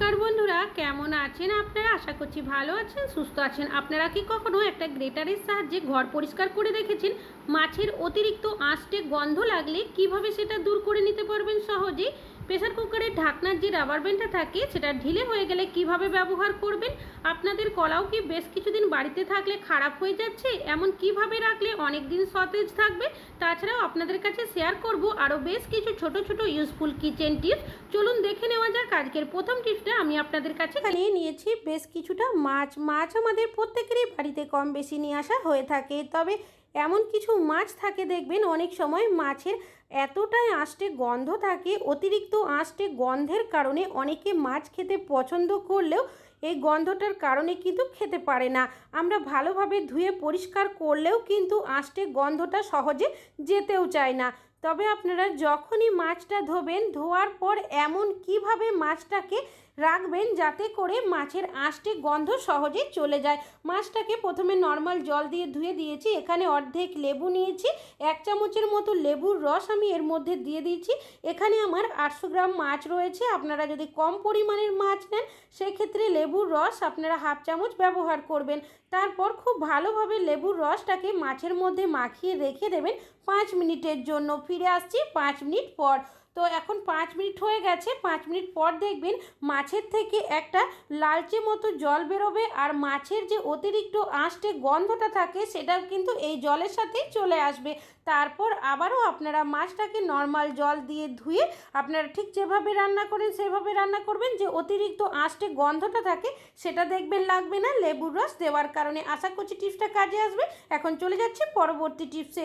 নমস্কার বন্ধুরা, কেমন আছেন আপনারা? আশা করছি ভালো আছেন, সুস্থ আছেন। আপনারা কি কখনো একটা গ্রেটারের সাহায্যে ঘর পরিষ্কার করে দেখেছেন? মাছের অতিরিক্ত আঁশটে গন্ধ লাগলে কীভাবে সেটা দূর করে নিতে পারবেন সহজেই প্রেসার কুকারের ঢাকনার যে রাবার ব্যান্ডটা থাকে, সেটা ঢিলে হয়ে গেলে কীভাবে ব্যবহার করবেন? আপনাদের কলাও কি বেশ কিছুদিন বাড়িতে থাকলে খারাপ হয়ে যাচ্ছে? এমন কীভাবে রাখলে অনেক দিন সতেজ থাকবে? তাছাড়াও আপনাদের কাছে শেয়ার করব আরও বেশ কিছু ছোট ছোট ইউজফুল কিচেন টিপস চলুন দেখে নেওয়া যাক আজকের প্রথম টিপসটা আমি আপনাদের কাছে এখানে নিয়েছি। বেশ কিছুটা মাছ মাছ আমাদের প্রত্যেকেরই বাড়িতে কম বেশি নিয়ে আসা হয়ে থাকে। তবে এমন কিছু মাছ থাকে দেখবেন, অনেক সময় মাছের এতটাই আঁশটে গন্ধ থাকে, অতিরিক্ত আঁশটে গন্ধের কারণে অনেকে মাছ খেতে পছন্দ করলেও এই গন্ধটার কারণে কিন্তু খেতে পারে না। আমরা ভালোভাবে ধুয়ে পরিষ্কার করলেও কিন্তু আঁশটে গন্ধটা সহজে যেতেও চায় না। তবে আপনারা যখনই মাছটা ধোবেন, ধোয়ার পর এমন কীভাবে মাছটাকে রাখবেন যাতে করে মাছের আঁশটি গন্ধ সহজে চলে যায়। মাছটাকে প্রথমে নর্মাল জল দিয়ে ধুয়ে দিয়েছি। এখানে অর্ধেক লেবু নিয়েছি, এক চামচের মতো লেবুর রস আমি এর মধ্যে দিয়ে দিয়েছি। এখানে আমার আটশো গ্রাম মাছ রয়েছে। আপনারা যদি কম পরিমাণের মাছ নেন, সেক্ষেত্রে লেবুর রস আপনারা হাফ চামচ ব্যবহার করবেন। তারপর খুব ভালোভাবে লেবুর রসটাকে মাছের মধ্যে মাখিয়ে রেখে দেবেন পাঁচ মিনিটের জন্য। ফিরে আসছি পাঁচ মিনিট পর। তো এখন পাঁচ মিনিট হয়ে গেছে, পাঁচ মিনিট পর দেখবেন মাছের থেকে একটা লালচে মতো জল বেরোবে আর মাছের যে অতিরিক্ত আঁশটে গন্ধটা থাকে সেটাও কিন্তু এই জলের সাথেই চলে আসবে। তারপর আবারও আপনারা মাছটাকে নর্মাল জল দিয়ে ধুয়ে আপনারা ঠিক যেভাবে রান্না করেন সেভাবে রান্না করবেন, যে অতিরিক্ত আঁশটে গন্ধটা থাকে সেটা দেখবেন লাগবে না লেবুর রস দেওয়ার কারণে। আশা করছি টিপসটা কাজে আসবে। এখন চলে যাচ্ছি পরবর্তী টিপসে।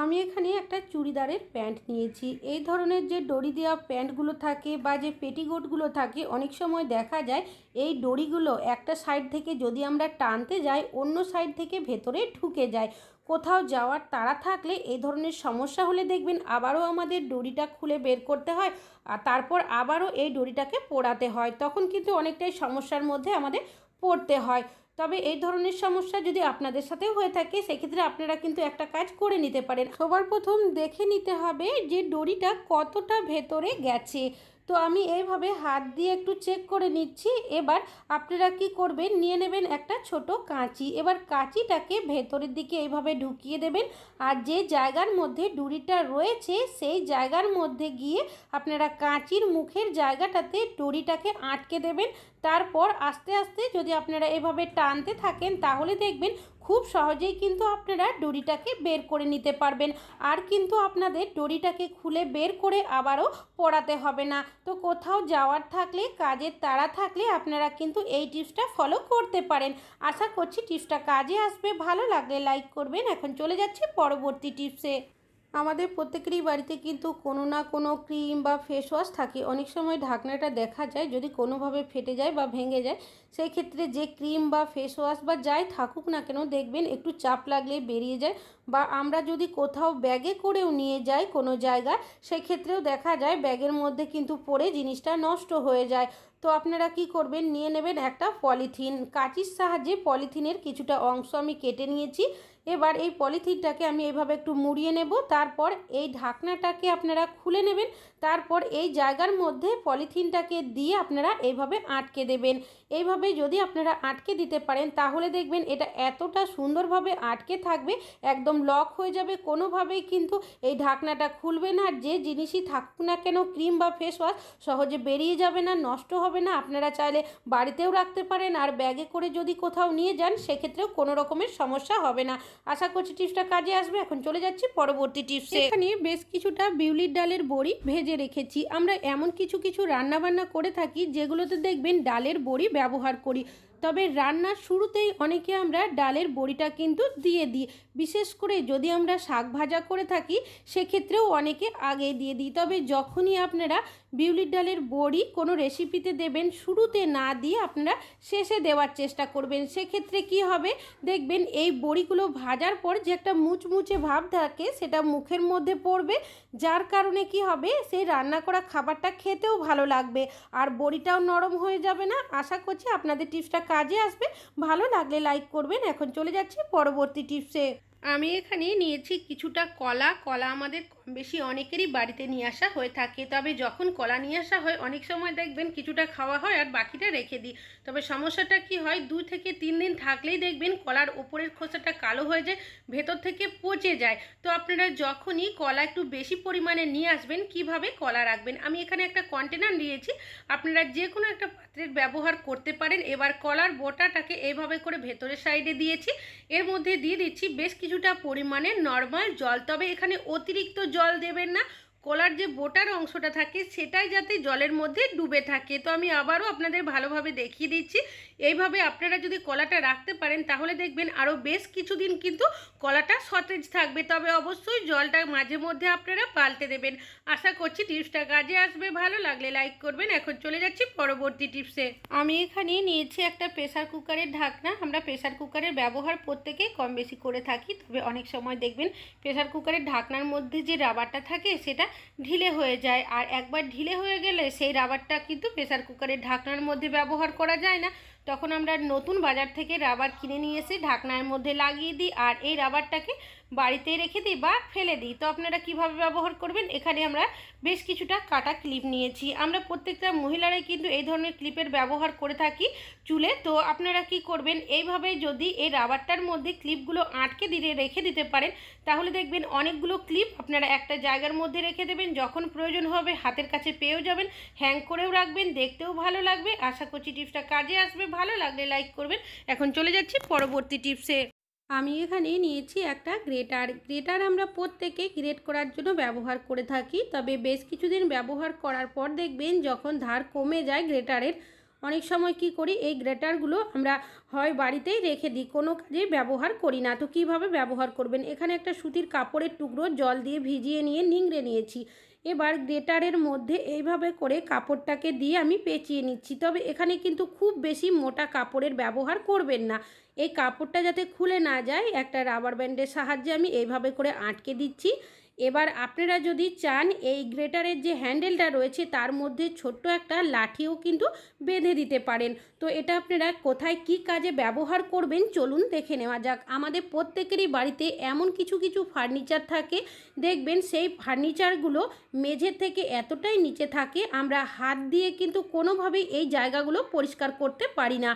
আমি এখানে একটা চুড়িদারের প্যান্ট নিয়েছি। এই ধরনের যে দড়ি দেওয়া প্যান্টগুলো থাকে বা যে পেটিকোটগুলো থাকে, অনেক সময় দেখা যায় এই দড়িগুলো একটা সাইড থেকে যদি আমরা টানতে যাই, অন্য সাইড থেকে ভেতরে ঢুকে যায়। কোথাও যাওয়ার তাড়া থাকলে এই ধরনের সমস্যা হলে দেখবেন আবারও আমাদের দড়িটা খুলে বের করতে হয় আর তারপর আবারও এই দড়িটাকে পোড়াতে হয়। তখন কিন্তু অনেকটাই সমস্যার মধ্যে আমাদের পড়তে হয়। তবে এই ধরনের সমস্যা যদি আপনাদের সাথেও হয়ে থাকে, সেক্ষেত্রে আপনারা কিন্তু একটা কাজ করে নিতে পারেন। সবার প্রথম দেখে নিতে হবে যে ডরিটা কতটা ভেতরে গেছে। তো আমি এইভাবে হাত দিয়ে একটু চেক করে নিচ্ছি। এবার আপনারা কি করবেন? নিয়ে নেবেন একটা ছোট কাঁচি। এবার কাঁচিটাকে ভেতরের দিকে এইভাবে ঢুকিয়ে দেবেন। আর যে জায়গার মধ্যে ডুরিটা রয়েছে, সেই জায়গার মধ্যে গিয়ে আপনারা কাঁচির মুখের জায়গাটাতে ডুরিটাকে আটকে দেবেন। তারপর আস্তে আস্তে যদি আপনারা এভাবে টানতে থাকেন, তাহলে দেখবেন খুব সহজেই কিন্তু আপনারা ডরিটাকে বের করে নিতে পারবেন। আর কিন্তু আপনাদের ডরিটাকে খুলে বের করে আবারও পড়াতে হবে না। তো কোথাও যাওয়ার থাকলে, কাজের তাড়া থাকলে আপনারা কিন্তু এই টিপসটা ফলো করতে পারেন। আশা করছি টিপসটা কাজে আসবে। ভালো লাগলে লাইক করবেন। এখন চলে যাচ্ছে পরবর্তী টিপসে। আমাদের প্রত্যেকেরই বাড়িতে কিন্তু কোনো না কোনো ক্রিম বা ফেস ওয়াশ থাকে। অনেক সময় ঢাকনাটা দেখা যায়, যদি কোনোভাবে ফেটে যায় বা ভেঙে যায়, সেই ক্ষেত্রে যে ক্রিম বা ফেস ওয়াশ বা যাই থাকুক না কেন দেখবেন একটু চাপ লাগলে বেরিয়ে যায় বা আমরা যদি কোথাও ব্যাগে করেও নিয়ে যাই কোনো জায়গায় সেক্ষেত্রেও দেখা যায় ব্যাগের মধ্যে কিন্তু পড়ে জিনিসটা নষ্ট হয়ে যায়। তো আপনারা কি করবেন? নিয়ে নেবেন একটা পলিথিন। কাঁচির সাহায্যে পলিথিনের কিছুটা অংশ আমি কেটে নিয়েছি। এবার এই পলিথিনটাকে আমি এভাবে একটু মুড়িয়ে নেব তারপর এই ঢাকনাটাকে আপনারা খুলে নেবেন। তারপর এই জায়গার মধ্যে পলিথিনটাকে দিয়ে আপনারা এইভাবে আটকে দেবেন। এইভাবে যদি আপনারা আটকে দিতে পারেন, তাহলে দেখবেন এটা এতটা সুন্দরভাবে আটকে থাকবে, একদম লক হয়ে যাবে। কোনোভাবেই কিন্তু এই ঢাকনাটা খুলবে না, আর যে জিনিসই থাকুক না কেন, ক্রিম বা ফেস ওয়াশ সহজে বেরিয়ে যাবে না, নষ্ট হবে না। আপনারা চাইলে বাড়িতেও রাখতে পারেন, আর ব্যাগে করে যদি কোথাও নিয়ে যান, সেক্ষেত্রেও কোনো রকমের সমস্যা হবে না। আশা করছি টিপসটা কাজে আসবে। এখন চলে যাচ্ছি পরবর্তী টিপসে। এখানে বেশ কিছুটা বিউলির ডালের বড়ি ভেজে রেখেছি। আমরা এমন কিছু কিছু রান্নাবান্না করে থাকি যেগুলোতে দেখবেন ডালের বড়ি ব্যবহার করি। তবে রান্নার শুরুতেই অনেকে আমরা ডালের বড়িটা কিন্তু দিয়ে দিই। বিশেষ করে যদি আমরা শাক ভাজা করে থাকি, সেক্ষেত্রেও অনেকে আগে দিয়ে দিই। তবে যখনই আপনারা বিউলির ডালের বড়ি কোনো রেসিপিতে দেবেন, শুরুতে না দিয়ে আপনারা শেষে দেওয়ার চেষ্টা করবেন। সেক্ষেত্রে কি হবে? দেখবেন এই বড়িগুলো ভাজার পর যে একটা মুচমুচে ভাব থাকে, সেটা মুখের মধ্যে পড়বে। যার কারণে কি হবে? সেই রান্না করা খাবারটা খেতেও ভালো লাগবে। আর বড়িটাও নরম হয়ে যাবে না। আশা করছি আপনাদের টিপসটা কাজে আসবে ভালো লাগলে লাইক করবেন। এখন চলে যাচ্ছি পরবর্তী টিপসে। আমি এখানে নিয়েছি কিছুটা কলা। কলা আমাদের কম বেশি অনেকেরই বাড়িতে নিয়ে আসা হয়ে থাকে। তবে যখন কলা নিয়ে আসা হয়, অনেক সময় দেখবেন কিছুটা খাওয়া হয় আর বাকিটা রেখে দিই। তবে সমস্যাটা কি হয় দু থেকে তিন দিন থাকলেই দেখবেন কলার ওপরের খোসাটা কালো হয়ে যায়, ভেতর থেকে পচে যায়। তো আপনারা যখনই কলা একটু বেশি পরিমাণে নিয়ে আসবেন, কীভাবে কলা রাখবেন? আমি এখানে একটা কন্টেনার নিয়েছি। আপনারা যে কোনো একটা পাত্রের ব্যবহার করতে পারেন। এবার কলার বোটাটাকে এইভাবে করে ভেতরের সাইডে দিয়েছি। এর মধ্যে দিয়ে দিচ্ছি বেশ কিছুটা পরিমাণে নর্মাল জল, তবে এখানে অতিরিক্ত জল দেবেন না। কলার যে বোটার অংশটা থাকে, সেটাই যাতে জলের মধ্যে ডুবে থাকে। তো আমি আবারও আপনাদের ভালোভাবে দেখিয়ে দিচ্ছি এইভাবে আপনারা যদি কলাটা রাখতে পারেন, তাহলে দেখবেন আরও বেশ কিছুদিন কিন্তু কলাটা সতেজ থাকবে। তবে অবশ্যই জলটা মাঝে মধ্যে আপনারা পাল্টে দেবেন। আশা করছি টিপসটা কাজে আসবে। ভালো লাগলে লাইক করবেন। এখন চলে যাচ্ছি পরবর্তী টিপসে। আমি এখানে নিয়েছি একটা প্রেসার কুকারের ঢাকনা। আমরা প্রেসার কুকারের ব্যবহার প্রত্যেকেই কম বেশি করে থাকি। তবে অনেক সময় দেখবেন প্রেসার কুকারের ঢাকনার মধ্যে যে রাবারটা থাকে, সেটা ঢিলে হয়ে যায়। আর একবার ঢিলে হয়ে গেলে সেই রাবারটা কিন্তু প্রেসার কুকারের ঢাকনার মধ্যে ব্যবহার করা যায় না। তখন আমরা নতুন বাজার থেকে রাবার কিনে নিয়ে এসে ঢাকনার মধ্যে লাগিয়ে দিই, আর এই রাবারটাকে বাড়িতে রেখে দিই বা ফেলে দিই। তো আপনারা কীভাবে ব্যবহার করবেন? এখানে আমরা বেশ কিছুটা কাটা ক্লিপ নিয়েছি। আমরা প্রত্যেকটা মহিলারাই কিন্তু এই ধরনের ক্লিপের ব্যবহার করে থাকি চুলে। তো আপনারা কি করবেন? এইভাবে যদি এই রাবারটার মধ্যে ক্লিপগুলো আটকে দিয়ে রেখে দিতে পারেন, তাহলে দেখবেন অনেকগুলো ক্লিপ আপনারা একটা জায়গার মধ্যে রেখে দেবেন। যখন প্রয়োজন হবে, হাতের কাছে পেয়েও যাবেন, হ্যাং করেও রাখবেন, দেখতেও ভালো লাগবে। আশা করছি টিপসটা কাজে আসবে। ভালো লাগলে লাইক করবেন। এখন চলে যাচ্ছি পরবর্তী টিপসে। আমি এখানে নিয়েছি একটা গ্রেটার। গ্রেটার আমরা প্রত্যেকে গ্রেট করার জন্য ব্যবহার করে থাকি, তবে বেশ কিছুদিন ব্যবহার করার পর দেখবেন যখন ধার কমে যায় গ্রেটারের, অনেক সময় কি করি, এই গ্রেটারগুলো আমরা হয় বাড়িতেই রেখে দিই, কোনো কাজে ব্যবহার করি না। তো কীভাবে ব্যবহার করবেন? এখানে একটা সুতির কাপড়ের টুকরো জল দিয়ে ভিজিয়ে নিয়ে নিংড়ে নিয়েছি। এবার গ্রেটারের মধ্যে এইভাবে করে কাপড়টাকে দিয়ে আমি পেঁচিয়ে নিচ্ছি, তবে এখানে কিন্তু খুব বেশি মোটা কাপড়ের ব্যবহার করবেন না। এই কাপড়টা যাতে খুলে না যায়, একটা রাবার ব্যান্ডের সাহায্যে আমি এইভাবে করে আটকে দিচ্ছি। এবার আপনারা যদি চান, এই গ্রেটারের যে হ্যান্ডেলটা রয়েছে, তার মধ্যে ছোট্ট একটা লাঠিও কিন্তু বেঁধে দিতে পারেন। তো এটা আপনারা কোথায় কি কাজে ব্যবহার করবেন, চলুন দেখে নেওয়া যাক। আমাদের প্রত্যেকেরই বাড়িতে এমন কিছু কিছু ফার্নিচার থাকে। দেখবেন সেই ফার্নিচারগুলো মেঝে থেকে এতটাই নিচে থাকে, আমরা হাত দিয়ে কিন্তু কোনোভাবেই এই জায়গাগুলো পরিষ্কার করতে পারি না।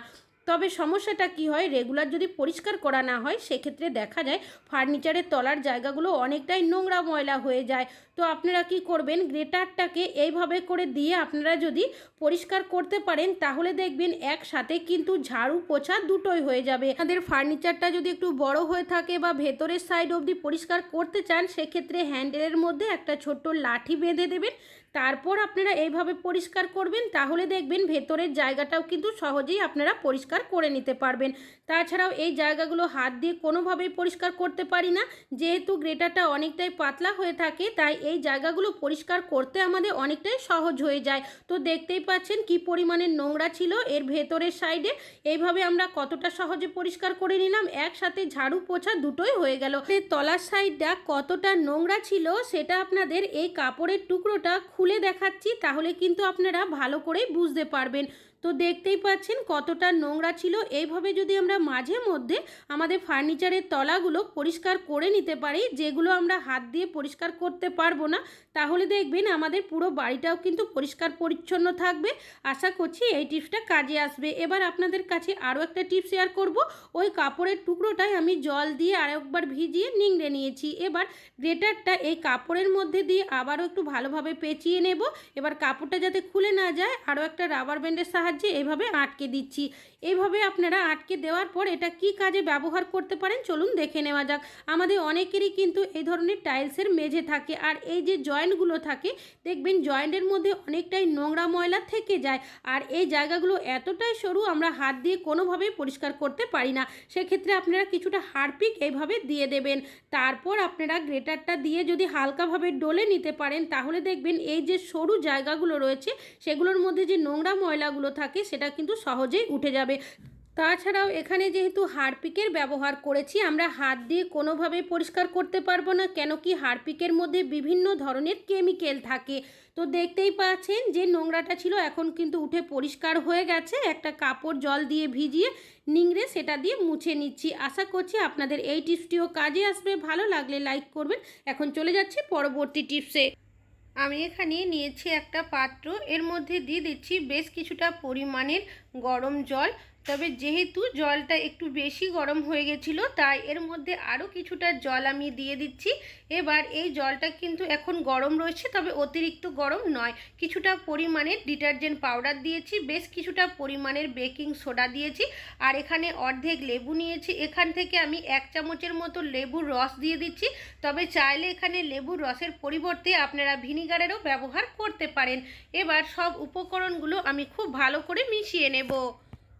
তবে সমস্যাটা কি হয়? রেগুলার যদি পরিষ্কার করা না হয়, সেক্ষেত্রে দেখা যায় ফার্নিচারের তলার জায়গাগুলো অনেকটাই নোংরা ময়লা হয়ে যায়। তো আপনারা কি করবেন? গ্রেটারটাকে এইভাবে করে দিয়ে আপনারা যদি পরিষ্কার করতে পারেন, তাহলে দেখবেন একসাথে কিন্তু ঝাড়ু পোছা দুটোই হয়ে যাবে। আমাদের ফার্নিচারটা যদি একটু বড় হয়ে থাকে বা ভেতরের সাইড অবধি পরিষ্কার করতে চান, সেক্ষেত্রে হ্যান্ডেলের মধ্যে একটা ছোট্ট লাঠি বেঁধে দেবেন। তারপর আপনারা এইভাবে পরিষ্কার করবেন, তাহলে দেখবেন ভেতরের জায়গাটাও কিন্তু সহজেই আপনারা পরিষ্কার করে নিতে পারবেন। তাছাড়াও এই জায়গাগুলো হাত দিয়ে কোনোভাবেই পরিষ্কার করতে পারি না। যেহেতু গ্রেটারটা অনেকটাই পাতলা হয়ে থাকে, তাই এই জায়গাগুলো পরিষ্কার করতে আমাদের অনেকটাই সহজ হয়ে যায়। তো দেখতেই পাচ্ছেন কি পরিমাণে নোংরা ছিল এর ভেতরের সাইডে। এইভাবে আমরা কতটা সহজে পরিষ্কার করে নিলাম, একসাথে ঝাড়ু পোছা দুটোই হয়ে গেল। তলার সাইডটা কতটা নোংরা ছিল, সেটা আপনাদের এই কাপড়ের টুকরোটা খুলে দেখাচ্ছি তাহলে কিন্তু আপনারা ভালো করে বুঝতে পারবেন। তো দেখতেই পাচ্ছেন কতটা নোংরা ছিল। এইভাবে যদি আমরা মাঝে মধ্যে আমাদের ফার্নিচারের তলাগুলো পরিষ্কার করে নিতে পারি, যেগুলো আমরা হাত দিয়ে পরিষ্কার করতে পারব না, তাহলে দেখবেন আমাদের পুরো বাড়িটাও কিন্তু পরিষ্কার পরিচ্ছন্ন থাকবে। আশা করছি এই টিপসটা কাজে আসবে। এবার আপনাদের কাছে আরও একটা টিপস শেয়ার করব। ওই কাপড়ের টুকরোটাই আমি জল দিয়ে আরেকবার ভিজিয়ে নিংড়ে নিয়েছি। এবার গ্রেটারটা এই কাপড়ের মধ্যে দিয়ে আবারও একটু ভালোভাবে পেঁচিয়ে নেব। এবার কাপড়টা যাতে খুলে না যায়, আরও একটা রাবার ব্যান্ডের সাহায্যে এইভাবে আটকে দিচ্ছি। এইভাবে আপনারা আটকে দেওয়ার পর এটা কি কাজে ব্যবহার করতে পারেন? চলুন দেখে নেওয়া যাক। আমাদের অনেকেরই কিন্তু এই ধরনের টাইলসের মেঝে থাকে আর এই যে জয়েন্টগুলো থাকে, দেখবেন জয়েন্টের মধ্যে অনেকটাই নোংরা ময়লা থেকে যায় আর এই জায়গাগুলো এতটাই সরু আমরা হাত দিয়ে কোনোভাবেই পরিষ্কার করতে পারি না। সেক্ষেত্রে আপনারা কিছুটা হারপিক এইভাবে দিয়ে দেবেন। তারপর আপনারা গ্রেটারটা দিয়ে যদি হালকাভাবে ডলে নিতে পারেন, তাহলে দেখবেন এই যে সরু জায়গাগুলো রয়েছে, সেগুলোর মধ্যে যে নোংরা ময়লাগুলো থাকে সেটা কিন্তু সহজেই উঠে যাবে। তাছাড়াও এখানে যেহেতু হারপিকের ব্যবহার করেছি, আমরা হাত দিয়ে কোনোভাবে পরিষ্কার করতে পারব না, কেন কি হারপিকের মধ্যে বিভিন্ন ধরনের কেমিক্যাল থাকে। তো দেখতেই পাচ্ছেন যে নোংরাটা ছিল, এখন কিন্তু উঠে পরিষ্কার হয়ে গেছে। একটা কাপড় জল দিয়ে ভিজিয়ে নিংড়ে সেটা দিয়ে মুছে নিচ্ছি। আশা করছি আপনাদের এই টিপসটিও কাজে আসবে। ভালো লাগলে লাইক করবেন। এখন চলে যাচ্ছি পরবর্তী টিপসে। আমি এখানে নিয়েছি একটা পাত্র। এর মধ্যে দিয়ে দিচ্ছি বেশ কিছুটা পরিমাণের গরম জল। তবে যেহেতু জলটা একটু বেশি গরম হয়ে গেছিল, তাই এর মধ্যে আরও কিছুটা জল আমি দিয়ে দিচ্ছি। এবার এই জলটা কিন্তু এখন গরম রয়েছে, তবে অতিরিক্ত গরম নয়। কিছুটা পরিমাণের ডিটারজেন্ট পাউডার দিয়েছি, বেশ কিছুটা পরিমাণের বেকিং সোডা দিয়েছি। আর এখানে অর্ধেক লেবু নিয়েছি, এখান থেকে আমি এক চামচের মতো লেবুর রস দিয়ে দিচ্ছি। তবে চাইলে এখানে লেবুর রসের পরিবর্তে আপনারা ভিনিগারেরও ব্যবহার করতে পারেন। এবার সব উপকরণগুলো আমি খুব ভালো করে মিশিয়ে নেব।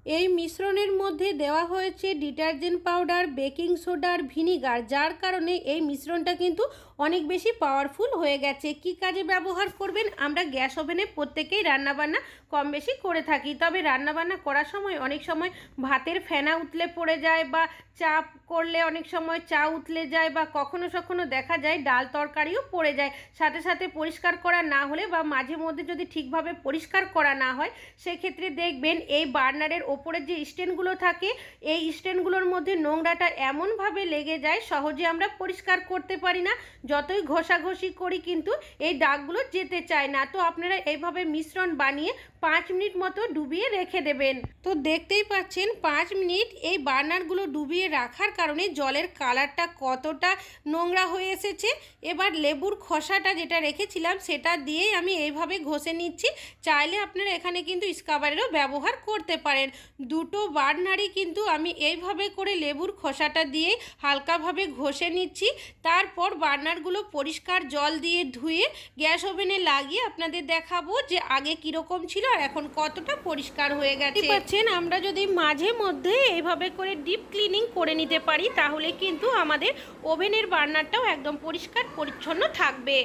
এই মিশ্রণের মধ্যে দেওয়া হয়েছে ডিটারজেন্ট পাউডার, বেকিং সোডার ভিনিগার, যার কারণে এই মিশ্রণটা কিন্তু অনেক বেশি পাওয়ারফুল হয়ে গেছে। কি কাজে ব্যবহার করবেন? আমরা গ্যাস ওভেনে প্রত্যেকেই রান্নাবান্না কম বেশি করে থাকি। তবে রান্নাবান্না করার সময় অনেক সময় ভাতের ফেনা উতলে পড়ে যায় বা চা করলে অনেক সময় চা উতলে যায় বা কখনো কখনো দেখা যায় ডাল তরকারিও পড়ে যায়। সাথে সাথে পরিষ্কার করা না হলে বা মাঝে মধ্যে যদি ঠিকভাবে পরিষ্কার করা না হয়, সেক্ষেত্রে দেখবেন এই বার্নারের ওপরে যে স্ট্যান্ডগুলো থাকে, এই স্ট্যান্ডগুলোর মধ্যে নোংরাটা এমনভাবে লেগে যায়, সহজে আমরা পরিষ্কার করতে পারি না। যতই ঘষাঘষি করি কিন্তু এই দাগগুলো যেতে চায় না। তো আপনারা এইভাবে মিশ্রণ বানিয়ে পাঁচ মিনিট মতো ডুবিয়ে রেখে দেবেন। তো দেখতেই পাচ্ছেন, পাঁচ মিনিট এই বার্নারগুলো ডুবিয়ে রাখার কারণে জলের কালারটা কতটা নোংরা হয়ে এসেছে। এবার লেবুর খসাটা যেটা রেখেছিলাম সেটা দিয়েই আমি এইভাবে ঘষে নিচ্ছি। চাইলে আপনারা এখানে কিন্তু স্কাবারেরও ব্যবহার করতে পারেন। দুটো বার্নারই কিন্তু আমি এইভাবে করে লেবুর খসাটা দিয়ে হালকাভাবে ঘষে নিচ্ছি। তারপর বার্নারগুলো পরিষ্কার জল দিয়ে ধুয়ে গ্যাস ওভেনে লাগিয়ে আপনাদের দেখাবো যে আগে কীরকম ছিল আর এখন কতটা পরিষ্কার হয়ে গেছে। পাচ্ছেন, আমরা যদি মাঝে মধ্যে এইভাবে করে ডিপ ক্লিনিং করে নিতে পারি, তাহলে কিন্তু আমাদের ওভেনের বার্নারটাও একদম পরিষ্কার, পরিচ্ছন্ন থাকবে।